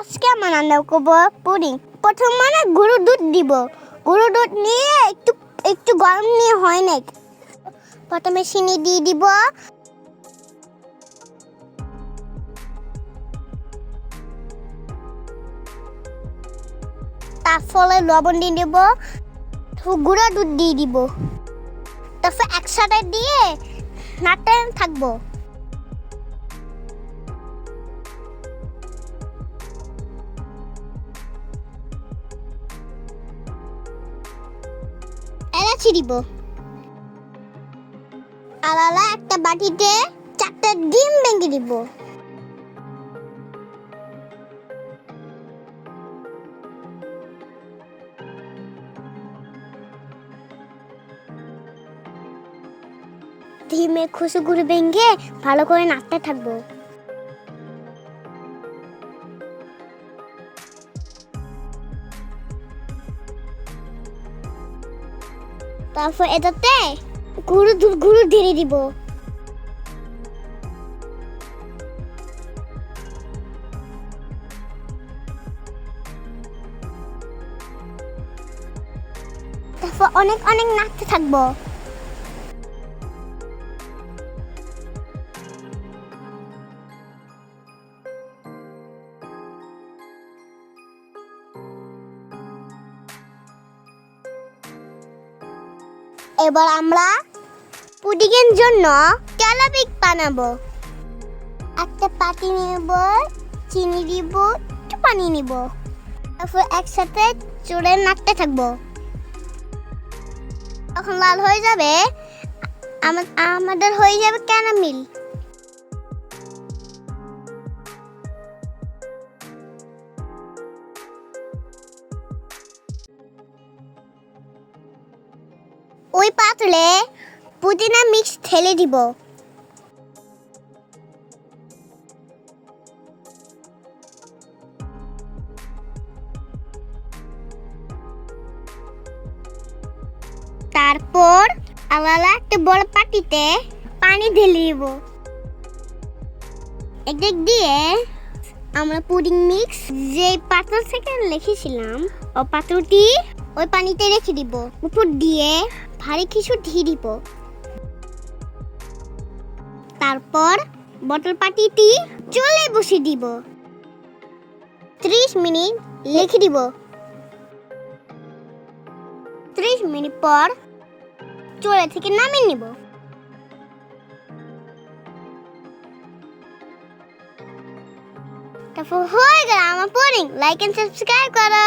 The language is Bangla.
আজকে আমার রান্না করব পুডিং প্রথম মানে গরু দুধ দিব। গরু দুধ নিয়ে একটু একটু গরম নিয়ে হয় না প্রথমে চিনি দিয়ে দিব। তারপরে লবণ দিয়ে দিব। গুঁড়া দুধ দিয়ে দিব। তারপর একসাথে দিয়ে নাড়তে থাকব। এলাচি দিব। আলাদা একটা বাটিতে চারটা ডিম ভেঙে দিব। ডিমে খুশি গুঁড়ো ভেঙে ভালো করে নাড়তে থাকব। তারপর এটাতে গুঁড়ো গুঁড়ো দিয়ে দিব। তারপর অনেক অনেক নাচতে থাকব। এবার আমরা পুডিংয়ের জন্য ক্যালাবিক বানাবো। একটা পাটি নিব, চিনি দিব, একটু পানি নিব। তারপর একসাথে চুড়ে নাড়তে থাকব। তখন লাল হয়ে যাবে, আমা- আমাদের হয়ে যাবে ক্যারামিল। পাত্রে পুদিনা মিক্স ঢেলে দিব। তারপর আলাদা একটা বড় পাটিতে পানি ঢেলে দিব। একদিক দিয়ে আমরা পুডিং মিক্স যে পাত্র থেকে লিখেছিলাম, ও পাত্রটি ওই পানিতে রেখে দিব। উপর দিয়ে ভারী কিছু দিয়ে দিব। তারপর বটল পাটিটি চলে বসে দিব। ত্রিশ মিনিট লিখে দিব। ত্রিশ মিনিট পর চলে থেকে নামিয়ে নিব। তারপর হয়ে গেল আমার পুডিং লাইক এন্ড সাবস্ক্রাইব করো।